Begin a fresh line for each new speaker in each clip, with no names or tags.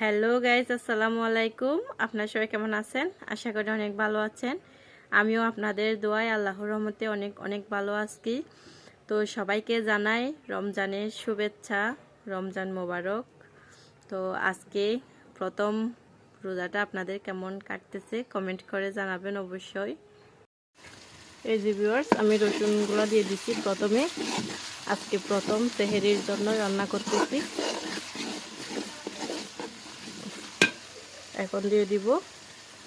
Hello guys আসসালামু আলাইকুম। আপনার সবাই কেমন আছেন? আশা করি অনেক ভালো আছেন। আমিও আপনাদের দোয়ায় আল্লাহর রহমতে অনেক অনেক ভালো আছি। তো সবাইকে জানাই রমজানের শুভেচ্ছা, রমজান মোবারক। তো আজকে প্রথম রোজাটা আপনাদের কেমন কাটতেছে কমেন্ট করে জানাবেন অবশ্যই। এই যে ভিউয়ার্স আমি রসুনগুলো দিয়ে দিচ্ছি প্রথমে। আজকে প্রথম তেহেরির জন্য রান্না করতেছি। এখন দিয়ে দিব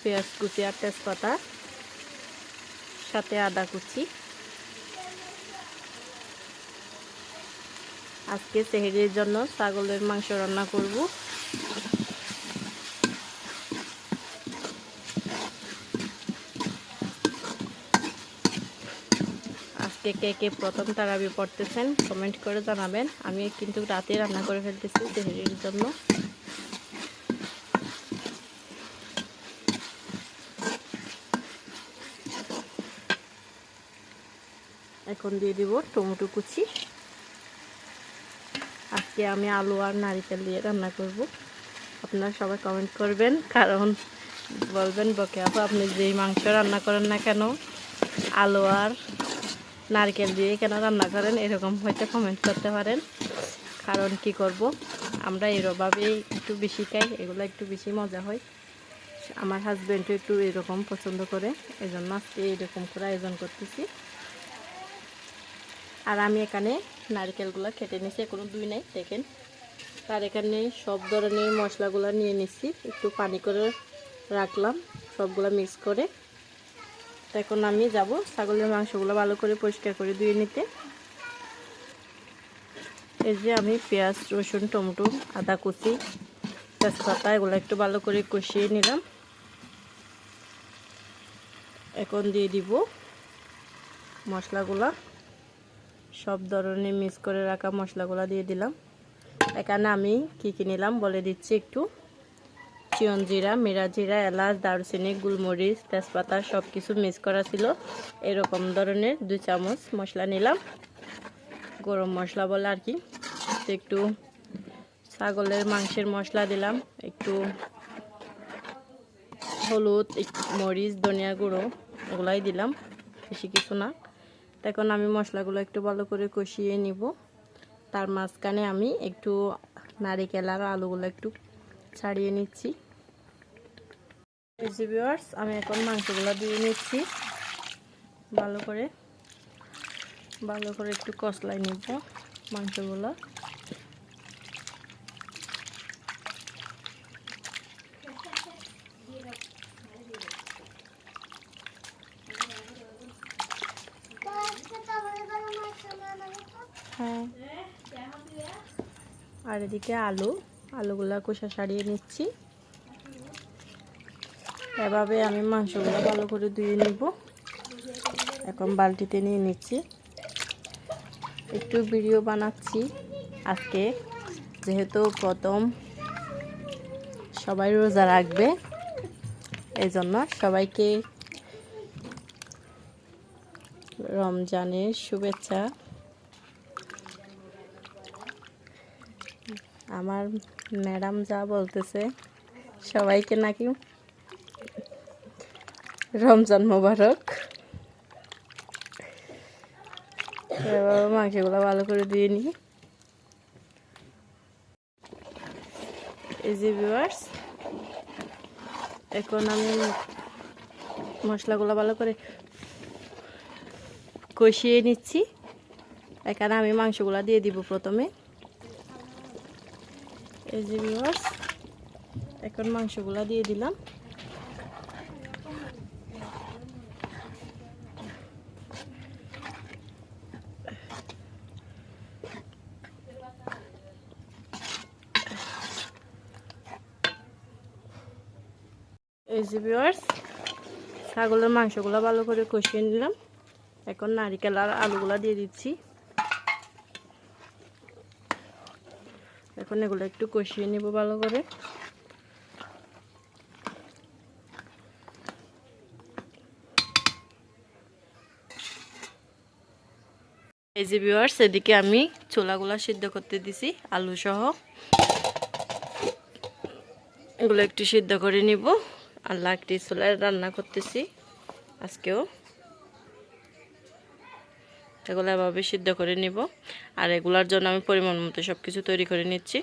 পেঁয়াজ কুচি আর তেজপাতা, সাথে আদা কুচি। আজকে সেহেরির জন্য ছাগলের মাংস রান্না করব। আজকে কে কে প্রথম তারাবি পড়তেছেন কমেন্ট করে জানাবেন। আমি কিন্তু রাতে রান্না করে ফেলতেছি সেহেরির জন্য। এখন দিয়ে দিব টমেটো কুচি। আজকে আমি আলু আর নারিকেল দিয়ে রান্না করব। আপনারা সবাই কমেন্ট করবেন, কারণ বলবেন, বকে আপু, আপনি যেই মাংস রান্না করেন না কেন, আলু আর নারকেল দিয়ে কেন রান্না করেন? এরকম হয়তো কমেন্ট করতে পারেন। কারণ কি করব? আমরা এরভাবেই একটু বেশি খাই, এগুলো একটু বেশি মজা হয়। আমার হাজব্যান্ডও একটু এরকম পছন্দ করে এই জন্য আজকে এরকম করে আয়োজন করতেছি। আর আমি এখানে নারকেলগুলো কেটে নিছি কোনো দুই নাই, দেখেন। তার এখানে সব ধরনের মশলাগুলো নিয়ে নিচ্ছি একটু পানি করে রাখলাম, সবগুলো মিক্স করে। এখন আমি যাব ছাগলের মাংসগুলো ভালো করে পরিষ্কার করে ধুয়ে নিতে। এই যে আমি পেঁয়াজ, রসুন, টমেটো, আদা কুচি, তেজপাতা, এগুলো একটু ভালো করে কষিয়ে নিলাম। এখন দিয়ে দিব মশলাগুলা। সব ধরনের মিক্স করে রাখা মশলাগুলো দিয়ে দিলাম। এখানে আমি কী কী নিলাম বলে দিচ্ছি একটু। চিয়ন জিরা, মেরা জিরা, এলাচ, দারুচিনি, গুলমরিচ, তেজপাতা সব কিছু মিক্স করা ছিল। এরকম ধরনের দুই চামচ মশলা নিলাম। গরম মশলা বলে আর কি। একটু ছাগলের মাংসের মশলা দিলাম। একটু হলুদ, মরিচ, ধনিয়া গুঁড়ো, এগুলাই দিলাম। বেশি কিছু না। এখন আমি মশলাগুলো একটু ভালো করে কষিয়ে নিব। তার মাঝখানে আমি একটু নারিকেল আর আলুগুলো একটু ছাড়িয়ে নিচ্ছি। আমি এখন মাংসগুলো দিয়ে নিচ্ছি। ভালো করে ভালো করে একটু কষলাই নিব মাংসগুলো হ্যাঁ আর এদিকে আলু, আলুগুলা কোষা সারিয়ে নিচ্ছি। এভাবে আমি মাংসগুলো ভালো করে ধুয়ে নিব। এখন বালতিতে নিয়ে নিচ্ছি। একটু ভিডিও বানাচ্ছি আজকে, যেহেতু প্রথম সবাই রোজা রাখবে এই জন্য সবাইকে রমজানের শুভেচ্ছা। আমার ম্যাডাম যা বলতেছে, সবাইকে নাকি রমজান মোবারক। মাংসগুলো ভালো করে দিয়ে নিই যে ভিউয়ার্স এখন আমি মশলাগুলো ভালো করে কষিয়ে নিচ্ছি। এখানে আমি মাংসগুলো দিয়ে দিব প্রথমে। এই যে ভিউয়ার্স এখন মাংসগুলো দিয়ে দিলাম। এই যে ভিউয়ার্স ছাগলের মাংসগুলো ভালো করে কষিয়ে নিলাম। এখন নারিকেল আর আলুগুলো দিয়ে দিচ্ছি। এখন এগুলো একটু কষিয়ে নিব ভালো করে। এই যে ভিউয়ার্স এদিকে আমি ছোলাগুলা সিদ্ধ করতে দিছি, আলু সহ। এগুলো একটু সিদ্ধ করে নিব। আর লাকড়ি চুলায় রান্না করতেছি আজকেও। এগুলো এভাবে সিদ্ধ করে নিব। আর এগুলার জন্য আমি পরিমাণ মতো সব কিছু তৈরি করে নিচ্ছি।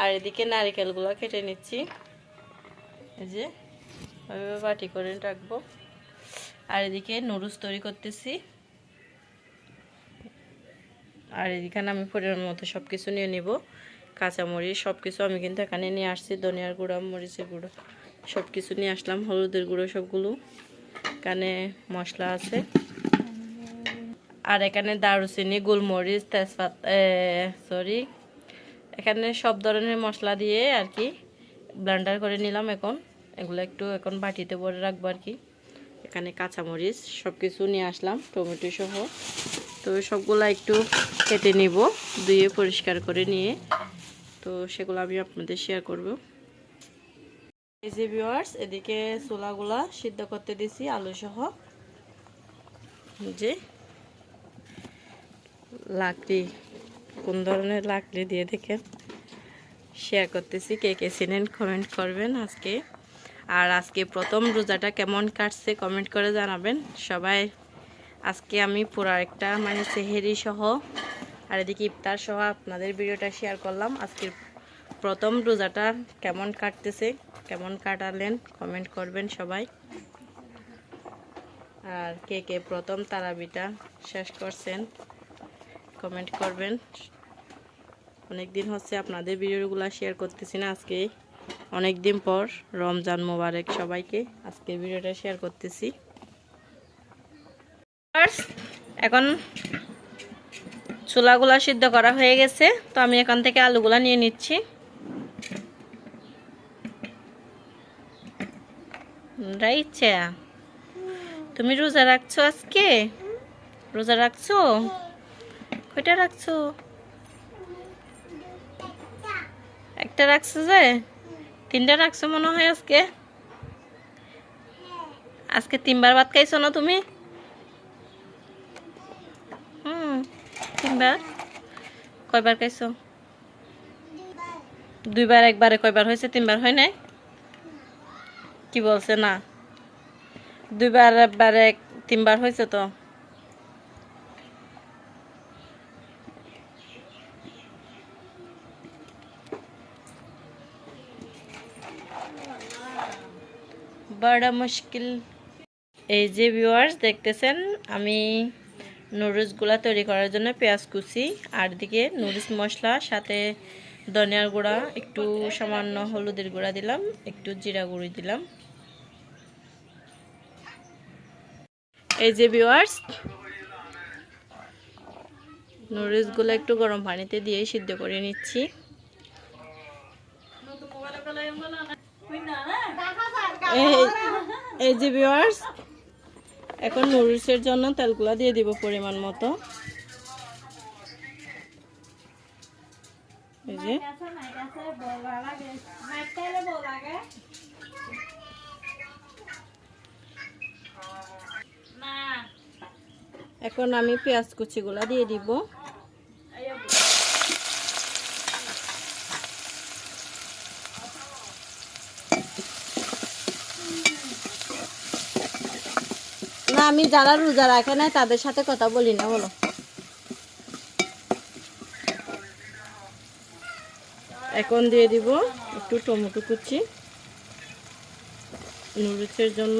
আর এদিকে নারিকেলগুলো কেটে নিচ্ছি। এই যে ওইভাবে বাটি করে রাখব। আর এদিকে নুডলস তৈরি করতেছি। আর এখানে আমি পরিমাণ মতো সব কিছু নিয়ে নিব। কাঁচামরিচ সব কিছু আমি কিন্তু এখানে নিয়ে আসছি, ধনিয়ার গুঁড়া, মরিচের গুঁড়ো। সব কিছু নিয়ে আসলাম, হলুদের গুঁড়ো সবগুলো। এখানে মশলা আছে। আর এখানে দারুচিনি, গোলমরিচ, তেজপাত সরি এখানে সব ধরনের মশলা দিয়ে আর কি ব্লেন্ডার করে নিলাম এখন। এগুলো একটু এখন বাটিতে ভরে রাখব আর কি। এখানে কাঁচামরিচ সব কিছু নিয়ে আসলাম, টমেটো সহ। তো সবগুলো একটু কেটে নিব, ধুয়ে পরিষ্কার করে নিয়ে। তো সেগুলো আমি আপনাদের শেয়ার করব। এই যে ভিওয়ার্স এদিকে ছোলাগুলা সিদ্ধ করতে দিছি, আলু সহ। যে লাকড়ি, কোন ধরনের লাকড়ি দিয়ে দেখেন শেয়ার করতেছি, কে কে চিনেন কমেন্ট করবেন আজকে। আর আজকে প্রথম রোজাটা কেমন কাটছে কমেন্ট করে জানাবেন। সবাই, আজকে আমি পুরো একটা মানে সেহেরি সহ আর এদিকে ইফতার সহ আপনাদের ভিডিওটা শেয়ার করলাম। আজকের প্রথম রোজাটা কেমন কাটতেছে, কেমন কাটালেন কমেন্ট করবেন সবাই। আর কে কে প্রথম তারাবিটা শেষ করছেন কমেন্ট করবেন। অনেক হচ্ছে আপনাদের ভিডিওগুলো শেয়ার করতেছি না আজকে। অনেক পর রমজান মোবারক সবাইকে আজকে ভিডিওটা শেয়ার করতেছি। এখন ছোলাগুলা সিদ্ধ করা হয়ে গেছে, তো আমি এখান থেকে আলুগুলা নিয়ে নিচ্ছি। রাইচা তুমি রোজা রাখছো আজকে? রোজা রাখছো? কয়টা রাখছো? একটা রাখছো যে? তিনটা রাখছো মনে হয় আজকে? আজকে তিনবার ভাত খাইছো না তুমি? হুম, তিনবার। কয়বার খাইছো? দুইবার, একবারে কয়বার হয়েছে? তিনবার হয় নাই? কি বলছে না? দুইবার, একবারে তিনবার হয়েছে তো? বড় মুশকিল। এই যে ভিউয়ার্স দেখতেছেন, আমি নুডলসগুলো তৈরি করার জন্য পেঁয়াজ কুচি, আর দিকে নুডলস মশলা, সাথে ধনিয়ার গুঁড়া, একটু সামান্য হলুদের গুঁড়া দিলাম, একটু জিরা গুঁড়ি দিলাম। এই যে ভিউয়ার্স নুডলসগুলো একটু গরম পানিতে দিয়ে সিদ্ধ করে নিচ্ছি। এই যে ভিউয়ার্স এখন নুডলসের জন্য তেলগুলো দিয়ে দিব পরিমাণ মতো। এখন আমি পেঁয়াজ কুচিগুলা দিয়ে দিব। আমি যারা রোজা রাখে না তাদের সাথে কথা বলি না, বলো। এখন দিয়ে দিব একটু টমেটো কুচি নুডলসের জন্য।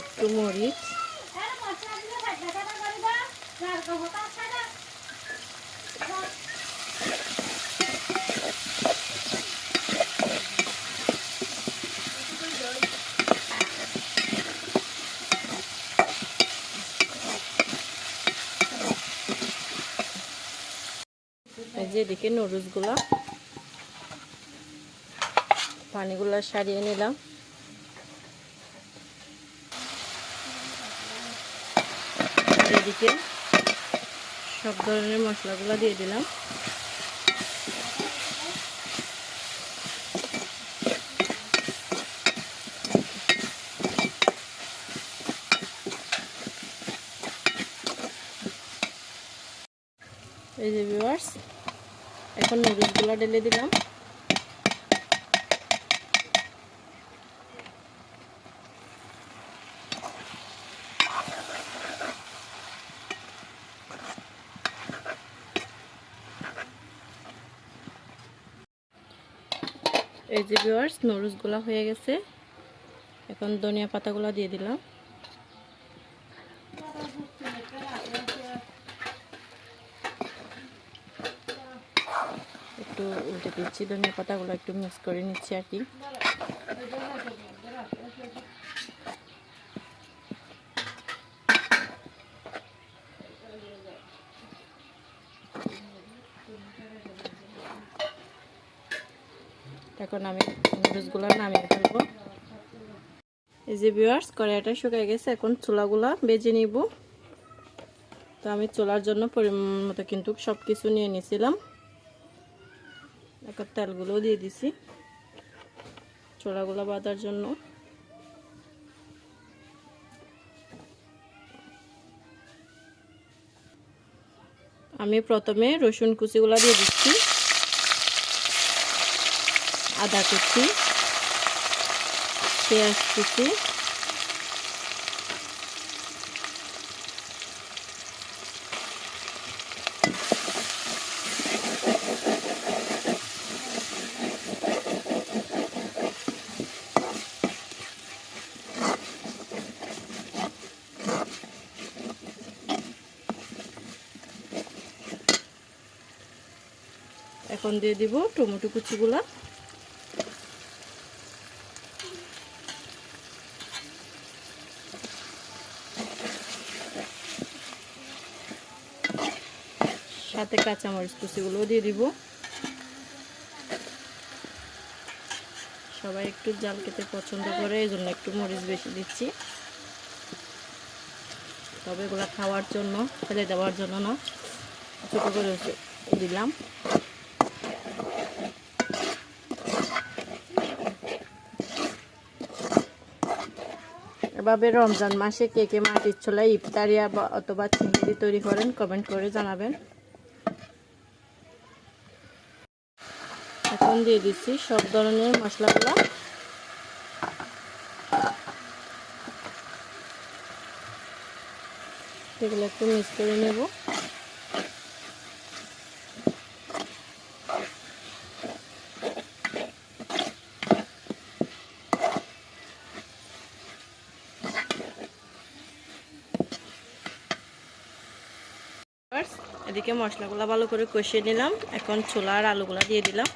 একটু মরিচ। যে এদিকে নুডলসগুলো পানিগুলো সারিয়ে নিলাম। এদিকে সব ধরনের মশলাগুলো দিয়ে দিলাম এই যে ভিউয়ার্স এখন নুডলসগুলো ঢেলে দিলাম। এই যে ভিউয়ার্স নুডলসগুলো হয়ে গেছে। এখন ধনিয়া পাতাগুলো দিয়ে দিলাম একটু দিচ্ছি ধনিয়া পাতাগুলো একটু মিক্স করে নিচ্ছি আর কি। এখন আমি শুকিয়ে গেছে, এখন বেজে নিব। তো আমি চুলার জন্য পরিমাণ মতো কিন্তু সব কিছু নিয়ে নিয়েছিলাম এখন তেলগুলোও দিয়ে দিছি। চোলাগুলো বাঁধার জন্য। আমি প্রথমে রসুন কুচিগুলো দিয়ে দিচ্ছি। আদা কুচি, পেঁয়াজ কুচি এখন দিয়ে দিব টমেটো কুচিগুলা। সাথে কাঁচামরিচ কুচিগুলোও দিয়ে দিব। সবাই একটু জাল খেতে পছন্দ করে এই জন্য একটু মরিচ বেশি দিচ্ছি। তবে এগুলো খাওয়ার জন্য, ফেলে দেওয়ার জন্য না, ছোটো করে দিলাম। এভাবে রমজান মাসে কে কে মাটির ছোলা ইফতারিয়া বা অথবা চিংড়ি তৈরি করেন কমেন্ট করে জানাবেন। এখন দিয়ে দিচ্ছি সব ধরনের মশলাগুলো। এগুলো একটু মিক্স করে নেব। এদিকে মশলাগুলো ভালো করে কষিয়ে নিলাম। এখন ছোলা আর আলুগুলা দিয়ে দিলাম।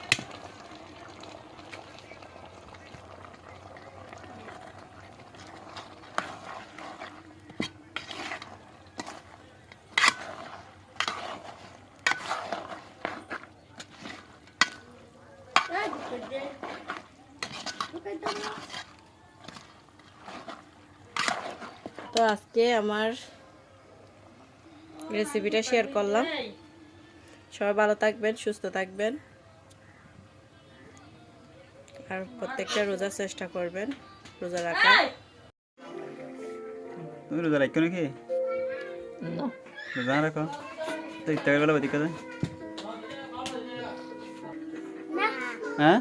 তো আজকে আমার রেসিপিটা শেয়ার করলাম। সবাই ভালো থাকবেন সুস্থ থাকবেন। আর প্রত্যেকটা রোজার চেষ্টা করবেন রোজা রাখার।
তুমি রোজা রাখো নাকি? রোজা রাখো? তো ইত্যাদি গেলে বাদিক কাজে হ্যাঁ?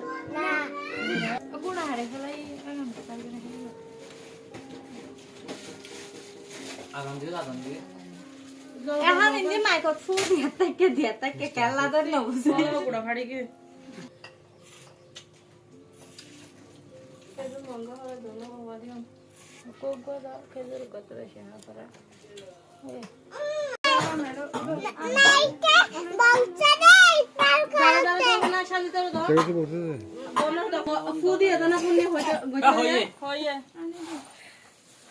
এখন ইন্দি মাইকত ফুল দিয়া তাকে দিয়া তাকে কেলা দর নবুঝে ফু দিয়ে দানা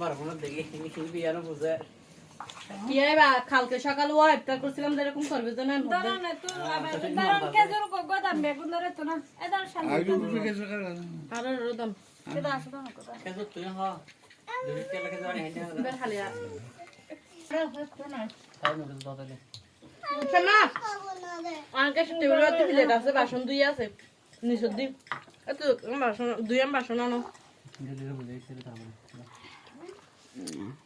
বার হলো দেখি শিল্পী আর বুঝে।
কি হয় বা কালকে সকালে ও ইফতার করছিলাম যে এরকম করবে তো না। আরও রোদম এবার খালি আর না। আঙ্কেল টেবিলের মধ্যে প্লেট আছে বাসন দুই আছে নিচের দিন এত বাসন দুই আম বাসন আনো